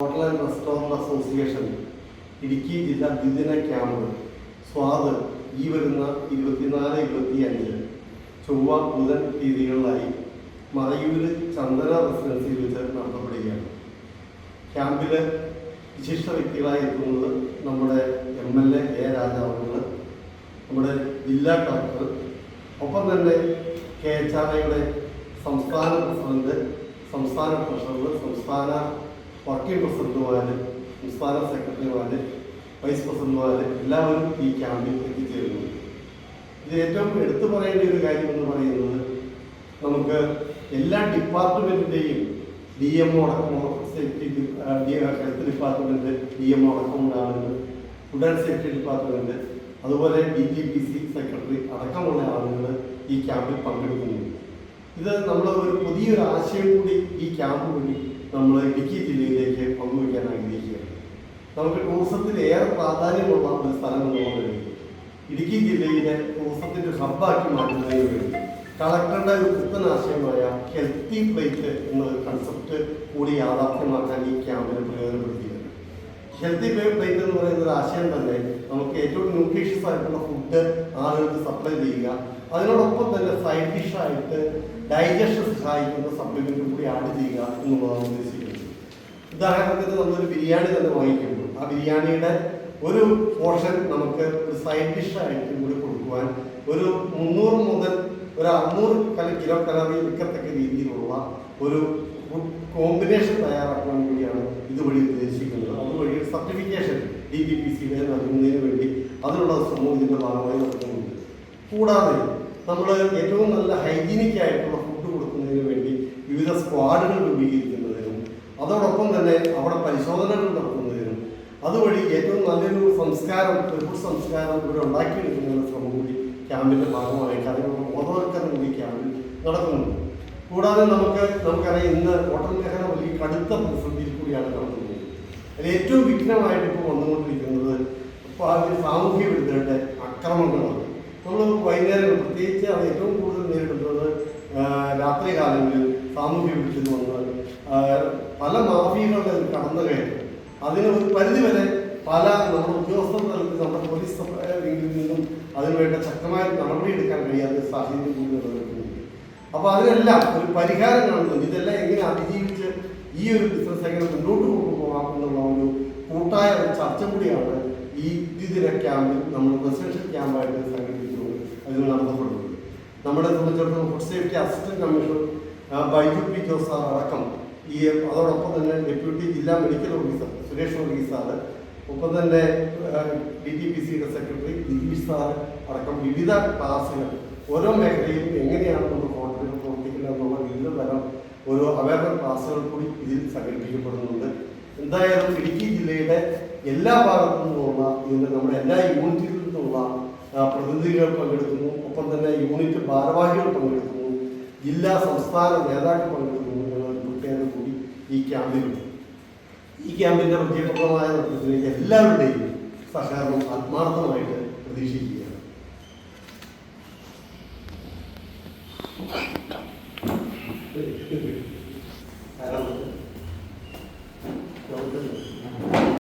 Hotel and restaurant association Idukki ജില്ലാ ദ്വിദിന camp സ്വാദ് ഈ വരുന്ന ഇരുപത്തിനാല് ഇരുപത്തി അഞ്ച് ചൊവ്വ ബുധൻ തീയതികളിലായി മറയൂര് ചന്ദന റെസിഡൻസിയിൽ വെച്ച് നടത്തപ്പെടുകയാണ്. ക്യാമ്പിൽ വിശിഷ്ട വ്യക്തികളായി എത്തുന്നത് നമ്മുടെ എം എൽ എ എ രാജാവുകൾ നമ്മുടെ ജില്ലാ കളക്ടർ ഒപ്പം തന്നെ കെ എച്ച് ആർ ഐയുടെ സംസ്ഥാന പ്രസിഡന്റ് സംസ്ഥാന ട്രഷറർ സംസ്ഥാന വർക്കിംഗ് പ്രസിഡന്റുമാർ സംസ്ഥാന സെക്രട്ടറിമാർ വൈസ് പ്രസിഡന്റുമാർ എല്ലാവരും ഈ ക്യാമ്പിൽ എത്തിച്ചേരുന്നു. ഇത് ഏറ്റവും എടുത്തു പറയേണ്ട ഒരു കാര്യം എന്ന് പറയുന്നത് നമുക്ക് എല്ലാ ഡിപ്പാർട്ട്മെന്റിന്റെയും ഡി എം ഒ അടക്കമുള്ള safety health department D M O അടക്കമുണ്ടാകുന്നത് food and safety department അതുപോലെ D G P C secretary അടക്കമുള്ള ആളുകൾ ഈ ക്യാമ്പിൽ പങ്കെടുക്കുന്നു. ഇത് നമ്മൾ ഒരു പുതിയൊരു ആശയം കൂടി ഈ ക്യാമ്പ് വഴി നമ്മൾ ഇടുക്കി ജില്ലയിലേക്ക് പങ്കുവയ്ക്കാൻ ആഗ്രഹിക്കുകയാണ്. നമുക്ക് ടൂറിസത്തിൽ ഏറെ പ്രാധാന്യമുള്ള ഒരു സ്ഥലം എന്നുള്ള നിലയിൽ ഇടുക്കി ജില്ലയിലെ ടൂറിസത്തിന്റെ ഹബ്ബാക്കി മാറ്റുന്നതിന് വേണ്ടി കളക്ടറുടെ ഒരു പുത്തനാശയമായ ഹെൽത്തി പ്ലേറ്റ് എന്ന കൺസെപ്റ്റ് കൂടി യാഥാർത്ഥ്യമാക്കാൻ ഈ ക്യാമ്പിനെ പ്രയോജനപ്പെടുത്തിയത് ഹെൽത്തി പ്ലേറ്റ് എന്ന് പറയുന്ന ഒരു ആശയം തന്നെ നമുക്ക് ഏറ്റവും ന്യൂട്രീഷ്യസ് ആയിട്ടുള്ള ഫുഡ് ആളുകൾക്ക് സപ്ലൈ ചെയ്യുക അതിനോടൊപ്പം തന്നെ സൈഡ് ഡിഷായിട്ട് ഡൈജഷൻ സഹായിക്കുന്ന സപ്ലിമെന്റ് കൂടി ആഡ് ചെയ്യുക എന്നുള്ളതാണ് ഉദ്ദേശിക്കുന്നത്. ഉദാഹരണത്തിന് നമ്മളൊരു ബിരിയാണി തന്നെ വാങ്ങിക്കുമ്പോൾ ആ ബിരിയാണിയുടെ ഒരു പോർഷൻ നമുക്ക് ഒരു സൈഡ് ഡിഷായിട്ട് കൂടി കൊടുക്കുവാൻ ഒരു മുന്നൂറ് മുതൽ ഒരു അറുന്നൂറ് കല കിലോ കലറി വിൽക്കത്തക്ക രീതിയിലുള്ള ഒരു കോമ്പിനേഷൻ തയ്യാറാക്കുവാൻ കൂടിയാണ് ഇതുവഴി ഉദ്ദേശിക്കുന്നത്. അതുവഴി സർട്ടിഫിക്കേഷൻ ഡി ബി പി സിയുടെ നൽകുന്നതിന് വേണ്ടി അതിനുള്ള സമൂഹത്തിന്റെ ഭാഗമായി നടത്തുന്നുണ്ട് കൂടാതെ നമ്മൾ ഏറ്റവും നല്ല ഹൈജീനിക് ആയിട്ടുള്ള ഫുഡ് കൊടുക്കുന്നതിന് വേണ്ടി വിവിധ സ്ക്വാഡുകൾ രൂപീകരിക്കുന്നതിനും അതോടൊപ്പം തന്നെ അവിടെ പരിശോധനകൾ നടത്തുന്നതിനും അതുവഴി ഏറ്റവും നല്ലൊരു സംസ്കാരം ഒരു സംസ്കാരം ഇവിടെ ഉണ്ടാക്കിയെടുക്കുന്നതിന് ശ്രമം കൂടി ക്യാമ്പിന്റെ ഭാഗമായിട്ട് അതിനുള്ള ബോധവൽക്കരണം കൂടി ക്യാമ്പിൽ നടക്കുന്നുണ്ട്. കൂടാതെ നമുക്ക് നമുക്കറിയാം ഇന്ന് ഹോട്ടൽ മേഖല വലിയ കടുത്ത പ്രതിസന്ധിയിൽ കൂടിയാണ് നടക്കുന്നത്. അതിൽ ഏറ്റവും വിഘ്നമായിട്ട് ഇപ്പോൾ വന്നുകൊണ്ടിരിക്കുന്നത് ഇപ്പോൾ അതിൽ സാമൂഹ്യ വിരുദ്ധരുടെ അക്രമങ്ങളാണ്. നമ്മൾ വൈകുന്നേരം പ്രത്യേകിച്ച് അത് ഏറ്റവും കൂടുതൽ നേരിടുന്നത് രാത്രി കാലങ്ങളിൽ സാമൂഹ്യ വിരുദ്ധത്തിൽ വന്നത് പല മാഫിയകളുടെ കടന്നു കയറ്റം. അതിന് ഒരു പരിധിവരെ പല നമ്മുടെ ഉദ്യോഗസ്ഥ തലത്തിൽ നമ്മുടെ പോലീസ് രീതിയിൽ നിന്നും അതിനുവേണ്ട ശക്തമായ നടപടി എടുക്കാൻ കഴിയാത്ത സാഹചര്യം കൂടി നിലനിൽക്കുന്നുണ്ട്. അപ്പോൾ അതിനെല്ലാം ഒരു പരിഹാരം കാണുന്നുണ്ട്. ഇതെല്ലാം എങ്ങനെ അതിജീവിച്ച് ഈ ഒരു ബിസിനസ് എങ്ങനെ മുന്നോട്ട് കൊണ്ടുപോകാം എന്നുള്ള ഒരു കൂട്ടായ ഒരു ചർച്ച കൂടിയാണ് ഈ ദ്വിദിന ക്യാമ്പ് നമ്മൾ റെസിഡൻഷ്യൽ ക്യാമ്പായിട്ട് സംഘടിപ്പിച്ചുകൊണ്ട് അതിൽ നടത്തപ്പെടുന്നത് നമ്മുടെ സംബന്ധിച്ചിടത്തോളം food safety assistant commissioner Baiju P Jose sir അടക്കം ഈ അതോടൊപ്പം തന്നെ ഡെപ്യൂട്ടി ജില്ലാ medical officer Suresh Varghese sir ഒപ്പം തന്നെ ഡി ടി പി സിയുടെ സെക്രട്ടറി ദിലീഷ് സാർ അടക്കം വിവിധ ക്ലാസ്സുകൾ ഓരോ മേഖലയിലും എങ്ങനെയാണ് നമ്മൾ ഹോട്ടലുകൾ പ്രവർത്തിക്കുന്നത് എന്നുള്ള വിവിധ തരം ഓരോ അവയർനെസ് ക്ലാസ്സുകൾ കൂടി ഇതിൽ സംഘടിപ്പിക്കപ്പെടുന്നുണ്ട്. എന്തായാലും ഇടുക്കി ജില്ലയുടെ എല്ലാ ഭാഗത്തു നിന്നുള്ള ഇതിന്റെ നമ്മുടെ എല്ലാ യൂണിറ്റിൽ നിന്നുള്ള പ്രതിനിധികൾ പങ്കെടുക്കുന്നു. ഒപ്പം തന്നെ യൂണിറ്റ് ഭാരവാഹികൾ പങ്കെടുക്കുന്നു. ജില്ലാ സംസ്ഥാന നേതാക്കൾ പങ്കെടുക്കുന്നു. എന്നുള്ളത് പ്രത്യേകത കൂടി ഈ ക്യാമ്പിലുണ്ട്. ഈ ക്യാമ്പിന്റെ പ്രത്യേകമായ നേതൃത്വത്തിലേക്ക് എല്ലാവരുടെയും സഹകരണം ആത്മാർത്ഥമായിട്ട് പ്രതീക്ഷിക്കുകയാണ്.